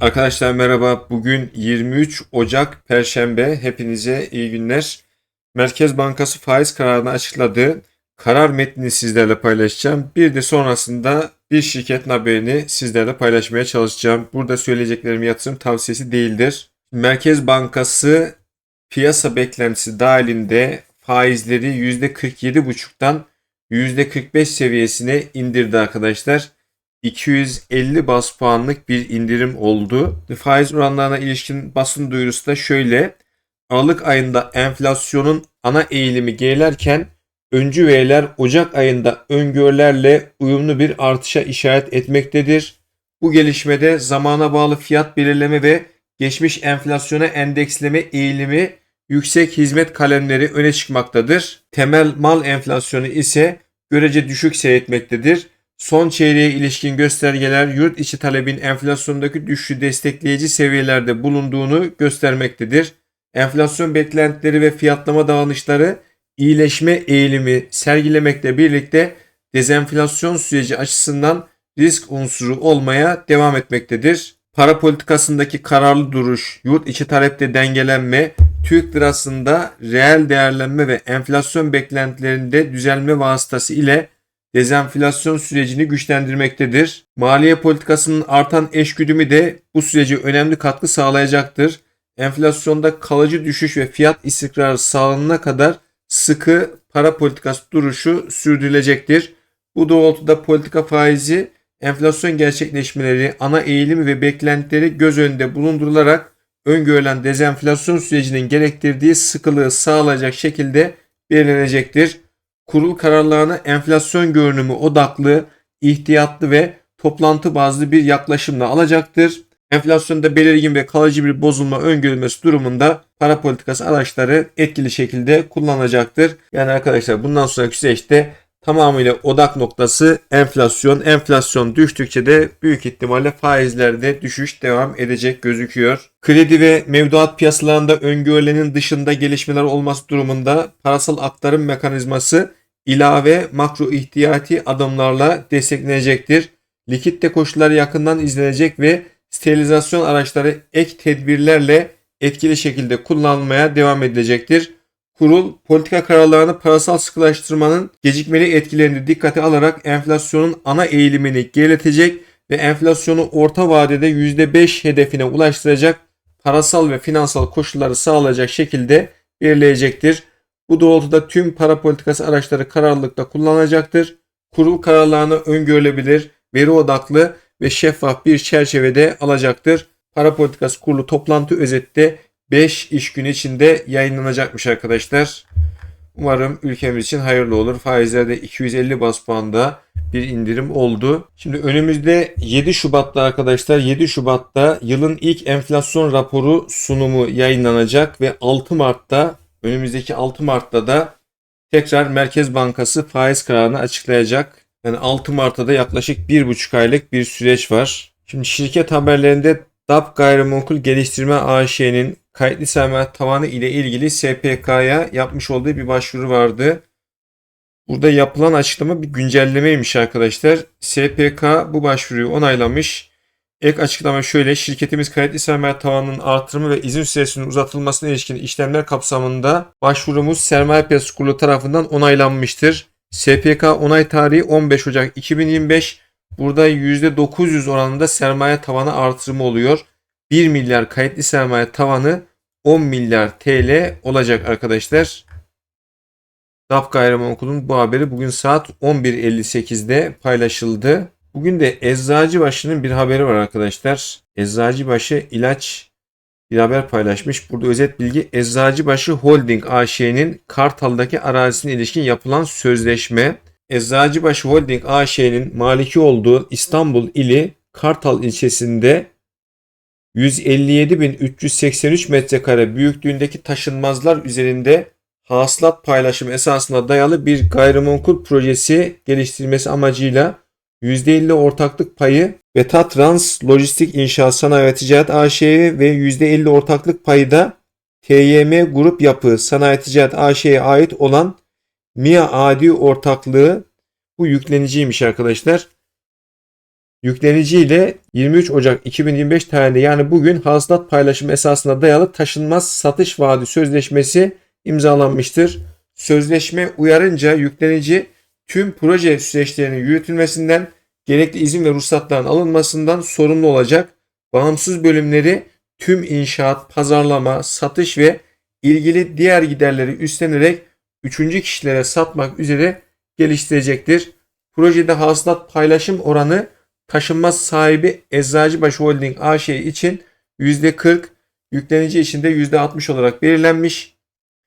Arkadaşlar merhaba. Bugün 23 Ocak Perşembe. Hepinize iyi günler. Merkez Bankası faiz kararını açıkladı. Karar metnini sizlerle paylaşacağım. Bir de sonrasında bir şirketin haberini sizlerle paylaşmaya çalışacağım. Burada söyleyeceklerim yatırım tavsiyesi değildir. Merkez Bankası piyasa beklentisi dahilinde faizleri %47,5'tan %45 seviyesine indirdi arkadaşlar. 250 bas puanlık bir indirim oldu. Faiz oranlarına ilişkin basın duyurusu da şöyle. Aralık ayında enflasyonun ana eğilimi gerilerken öncü veriler Ocak ayında öngörülerle uyumlu bir artışa işaret etmektedir. Bu gelişmede zamana bağlı fiyat belirleme ve geçmiş enflasyona endeksleme eğilimi yüksek hizmet kalemleri öne çıkmaktadır. Temel mal enflasyonu ise görece düşük seyretmektedir. Son çeyreğe ilişkin göstergeler yurt içi talebin enflasyondaki düşüşü destekleyici seviyelerde bulunduğunu göstermektedir. Enflasyon beklentileri ve fiyatlama davranışları iyileşme eğilimi sergilemekle birlikte dezenflasyon süreci açısından risk unsuru olmaya devam etmektedir. Para politikasındaki kararlı duruş, yurt içi talepte dengelenme, Türk lirasında reel değerlenme ve enflasyon beklentilerinde düzelme vasıtası ile dezenflasyon sürecini güçlendirmektedir. Maliye politikasının artan eşgüdümü de bu sürece önemli katkı sağlayacaktır. Enflasyonda kalıcı düşüş ve fiyat istikrarı sağlanana kadar sıkı para politikası duruşu sürdürülecektir. Bu doğrultuda politika faizi enflasyon gerçekleşmeleri, ana eğilimi ve beklentileri göz önünde bulundurularak öngörülen dezenflasyon sürecinin gerektirdiği sıkılığı sağlayacak şekilde belirlenecektir kurul kararlarına enflasyon görünümü odaklı, ihtiyatlı ve toplantı bazlı bir yaklaşımla alacaktır. Enflasyonda belirgin ve kalıcı bir bozulma öngörülmesi durumunda para politikası araçları etkili şekilde kullanacaktır. Yani arkadaşlar bundan sonraki süreçte tamamıyla odak noktası enflasyon. Enflasyon düştükçe de büyük ihtimalle faizlerde düşüş devam edecek gözüküyor. Kredi ve mevduat piyasalarında öngörülenin dışında gelişmeler olması durumunda parasal aktarım mekanizması ilave makro ihtiyati adımlarla desteklenecektir. Likitte koşulları yakından izlenecek ve sterilizasyon araçları ek tedbirlerle etkili şekilde kullanılmaya devam edilecektir. Kurul politika kararlarını parasal sıkılaştırmanın gecikmeli etkilerini dikkate alarak enflasyonun ana eğilimini geriletecek ve enflasyonu orta vadede %5 hedefine ulaştıracak parasal ve finansal koşulları sağlayacak şekilde belirleyecektir. Bu doğrultuda tüm para politikası araçları kararlılıkta kullanacaktır. Kurul kararlarını öngörülebilir, veri odaklı ve şeffaf bir çerçevede alacaktır. Para politikası kurulu toplantı özette 5 iş günü içinde yayınlanacakmış arkadaşlar. Umarım ülkemiz için hayırlı olur. Faizlerde 250 bas puanda bir indirim oldu. Şimdi önümüzde 7 Şubat'ta arkadaşlar 7 Şubat'ta yılın ilk enflasyon raporu sunumu yayınlanacak ve 6 Mart'ta önümüzdeki 6 Mart'ta da tekrar Merkez Bankası faiz kararını açıklayacak. Yani 6 Mart'ta da yaklaşık 1,5 aylık bir süreç var. Şimdi şirket haberlerinde DAP Gayrimenkul Geliştirme AŞ'nin kayıtlı sermaye tavanı ile ilgili SPK'ya yapmış olduğu bir başvuru vardı. Burada yapılan açıklama bir güncellemeymiş arkadaşlar. SPK bu başvuruyu onaylamış. Ek açıklama şöyle. Şirketimiz kayıtlı sermaye tavanının artırımı ve izin süresinin uzatılmasına ilişkin işlemler kapsamında başvurumuz Sermaye Piyasası Kurulu tarafından onaylanmıştır. SPK onay tarihi 15 Ocak 2025. Burada %900 oranında sermaye tavanı artırımı oluyor. 1 milyar kayıtlı sermaye tavanı 10 milyar TL olacak arkadaşlar. DAP Gayrimenkul'un bu haberi bugün saat 11.58'de paylaşıldı. Bugün de Eczacıbaşı'nın bir haberi var arkadaşlar. Eczacıbaşı ilaç bir haber paylaşmış. Burada özet bilgi Eczacıbaşı Holding AŞ'nin Kartal'daki arazisine ilişkin yapılan sözleşme. Eczacıbaşı Holding AŞ'nin maliki olduğu İstanbul ili Kartal ilçesinde 157.383 metrekare büyüklüğündeki taşınmazlar üzerinde hasılat paylaşımı esasına dayalı bir gayrimenkul projesi geliştirilmesi amacıyla %50 ortaklık payı Beta Trans Lojistik İnşaat Sanayi ve Ticaret AŞ'ye ve %50 ortaklık payı da TYM Grup Yapı Sanayi Ticaret AŞ'ye ait olan MIA Adi ortaklığı bu yükleniciymiş arkadaşlar. Yüklenici ile 23 Ocak 2025 tarihinde yani bugün hasılat paylaşımı esasına dayalı taşınmaz satış vaadi sözleşmesi imzalanmıştır. Sözleşme uyarınca yüklenici tüm proje süreçlerinin yürütülmesinden, gerekli izin ve ruhsatların alınmasından sorumlu olacak. Bağımsız bölümleri tüm inşaat, pazarlama, satış ve ilgili diğer giderleri üstlenerek üçüncü kişilere satmak üzere geliştirecektir. Projede hasılat paylaşım oranı taşınmaz sahibi Eczacıbaşı Holding AŞ için %40, yüklenici için de %60 olarak belirlenmiş.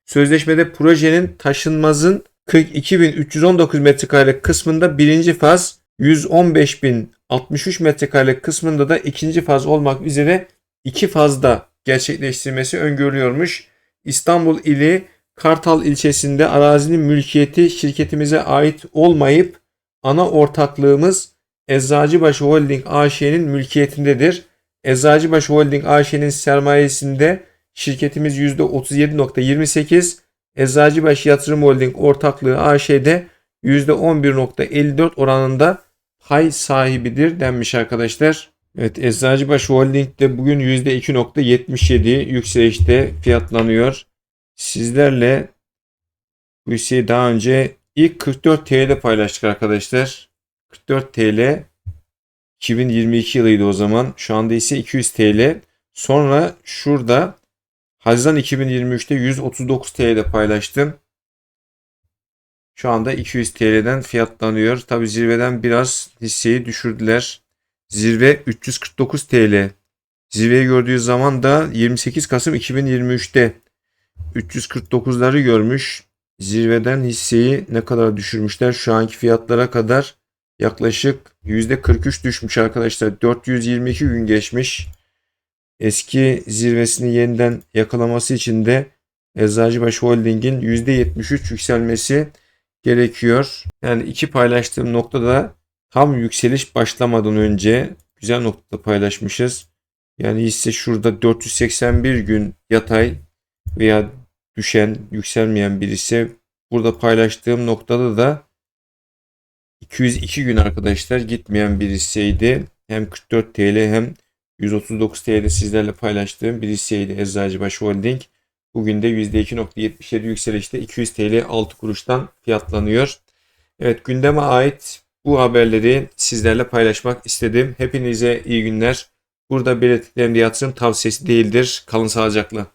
Sözleşmede projenin taşınmazın 42.319 metrekarelik kısmında birinci faz, 115.063 metrekarelik kısmında da ikinci faz olmak üzere iki fazda gerçekleştirmesi öngörülüyormuş. İstanbul ili Kartal ilçesinde arazinin mülkiyeti şirketimize ait olmayıp ana ortaklığımız Eczacıbaşı Holding AŞ'nin mülkiyetindedir. Eczacıbaşı Holding AŞ'nin sermayesinde şirketimiz %37.28, Eczacıbaşı Yatırım Holding ortaklığı AŞ'de %11.54 oranında pay sahibidir denmiş arkadaşlar. Evet Eczacıbaşı Holding de bugün %2.77 yükselişte fiyatlanıyor. Sizlerle bu hisseyi daha önce ilk 44 TL'de paylaştık arkadaşlar. 44 TL 2022 yılıydı o zaman. Şu anda ise 200 TL. Sonra şurada Haziran 2023'te 139 TL'de paylaştım. Şu anda 200 TL'den fiyatlanıyor. Tabi zirveden biraz hisseyi düşürdüler. Zirve 349 TL. Zirveyi gördüğü zaman da 28 Kasım 2023'te 349'ları görmüş. Zirveden hisseyi ne kadar düşürmüşler? Şu anki fiyatlara kadar yaklaşık %43 düşmüş arkadaşlar. 422 gün geçmiş. Eski zirvesini yeniden yakalaması için de Eczacıbaşı Holding'in %73 yükselmesi gerekiyor. Yani iki paylaştığım noktada tam yükseliş başlamadan önce güzel noktada paylaşmışız. Yani hisse şurada 481 gün yatay veya düşen, yükselmeyen bir ise burada paylaştığım noktada da 202 gün arkadaşlar gitmeyen bir hisseydi. Hem 44 TL hem 139 TL'de sizlerle paylaştığım bir hisseydi Eczacıbaşı Holding. Bugün de %2.77 yükselişte 200 TL 6 kuruştan fiyatlanıyor. Evet gündeme ait bu haberleri sizlerle paylaşmak istedim. Hepinize iyi günler. Burada belirttiklerim yatırım tavsiyesi değildir. Kalın sağlıcakla.